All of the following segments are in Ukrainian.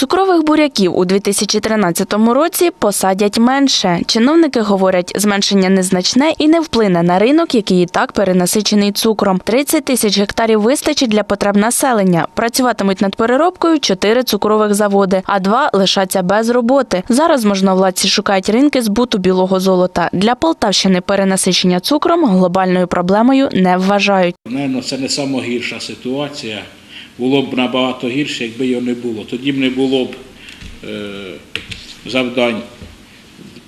Цукрових буряків у 2013 році посадять менше. Чиновники говорять, зменшення незначне і не вплине на ринок, який і так перенасичений цукром. 30 тисяч гектарів вистачить для потреб населення. Працюватимуть над переробкою чотири цукрових заводи, а два лишаться без роботи. Зараз можновладці шукають ринки збуту білого золота. Для Полтавщини перенасичення цукром глобальною проблемою не вважають. Наверно, це не найгірша ситуація. Було б набагато гірше, якби його не було. Тоді б не було б е, завдань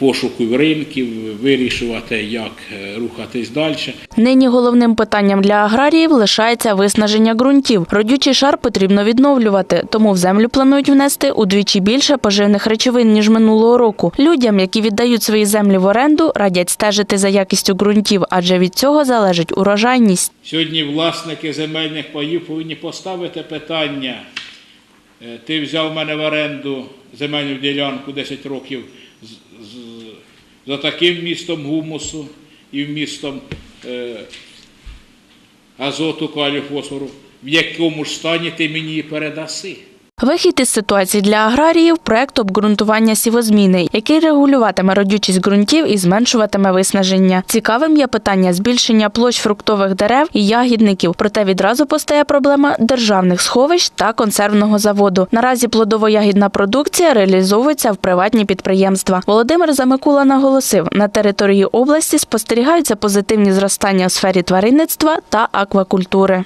пошуку ринків, вирішувати, як е, рухатись далі. Нині головним питанням для аграріїв лишається виснаження ґрунтів. Родючий шар потрібно відновлювати, тому в землю планують внести удвічі більше поживних речовин ніж минулого року. Людям, які віддають свої землі в оренду, радять стежити за якістю ґрунтів, адже від цього залежить урожайність. Сьогодні власники земельних паїв повинні поставити питання. Е, Ти взяв мене в оренду земельну ділянку 10 років за таким містом гумусу і вмістом е, азоту, калію, фосфору, в якому ж стані ти мені передаси. Вихід із ситуації для аграріїв проект обґрунтування сівозміни, який регулюватиме родючість ґрунтів і зменшуватиме виснаження. Цікавим є питання збільшення площ фруктових дерев і ягідників. Проте відразу постає проблема державних сховищ та консервного заводу. Наразі плодово-ягідна продукція реалізовується в приватні підприємства. Володимир Замикула наголосив, на території області спостерігаються позитивні зростання у сфері тваринництва та аквакультури.